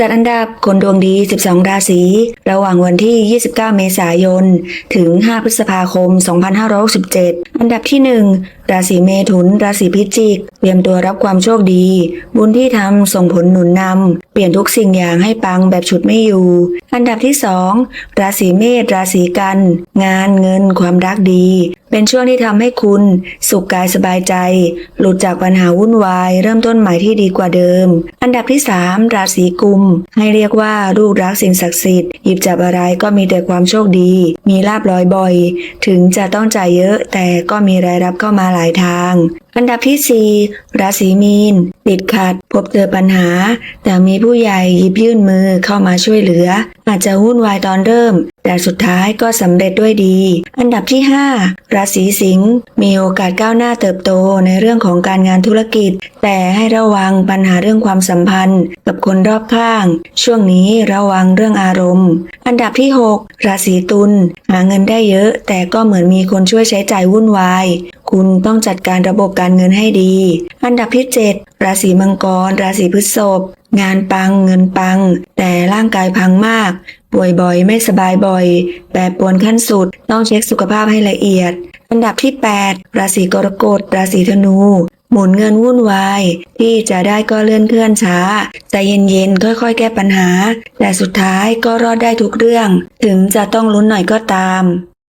จัดอันดับคนดวงดี 12 ราศี ระหว่างวันที่ 29 เมษายน ถึง 5 พฤษภาคม 2567 อันดับที่ 1 ราศีเมถุน ราศีพิจิก เตรียมตัวรับความโชคดี บุญที่ทำส่งผลหนุนนำ เปลี่ยนทุกสิ่งอย่างให้ปังแบบฉุดไม่อยู่ อันดับที่ 2 ราศีเมษ ราศีกัน งานเงิน ความรักดี เป็นช่วงที่ทำให้คุณ สุขกายสบายใจ หลุดจากปัญหาวุ่นวาย เริ่มต้นใหม่ที่ดีกว่าเดิม อันดับที่ 3 ราศีกุม ให้เรียกว่าลูกรักสิ่งศักดิ์สิทธิ์หยิบจับอะไรก็มีแต่ความโชคดี มีลาบลอยบ่อย ถึงจะต้องจ่ายเยอะแต่ก็มีรายรับเข้ามาหลายทาง อันดับที่ 4 ราศีมีน ติดขัด พบเจอปัญหา แต่มีผู้ใหญ่หยิบยื่นมือเข้ามาช่วยเหลือ อาจจะวุ่นวายตอนเริ่ม แต่สุดท้ายก็สำเร็จด้วยดี อันดับที่ 5 ราศีสิงห์มีโอกาสก้าวหน้าเติบโตในเรื่องของการงานธุรกิจ แต่ให้ระวังปัญหาเรื่องความสัมพันธ์ กับคนรอบข้าง ช่วงนี้ระวังเรื่องอารมณ์ อันดับที่ 6 ราศีตุลหาเงินได้เยอะ แต่ก็เหมือนมีคนช่วยใช้จ่ายวุ่นวายคุณต้องจัดการระบบการเงินให้ดี อันดับที่ 7 ราศีมังกร ราศีพฤษภงานปังเงินปัง แต่ร่างกายพังมาก ป่วยบ่อยไม่สบายบ่อย แปรปรวนขั้นสุด ต้องเช็คสุขภาพให้ละเอียด อันดับที่ 8 ราศีกรกฎ ราศีธนู หมุนเงินวุ่นวาย ที่จะได้ก็เลื่อนเคลื่อนช้าใจเย็นๆ ค่อยๆ แก้ปัญหา แต่สุดท้ายก็รอดได้ทุกเรื่อง ถึงจะต้องลุ้นหน่อยก็ตาม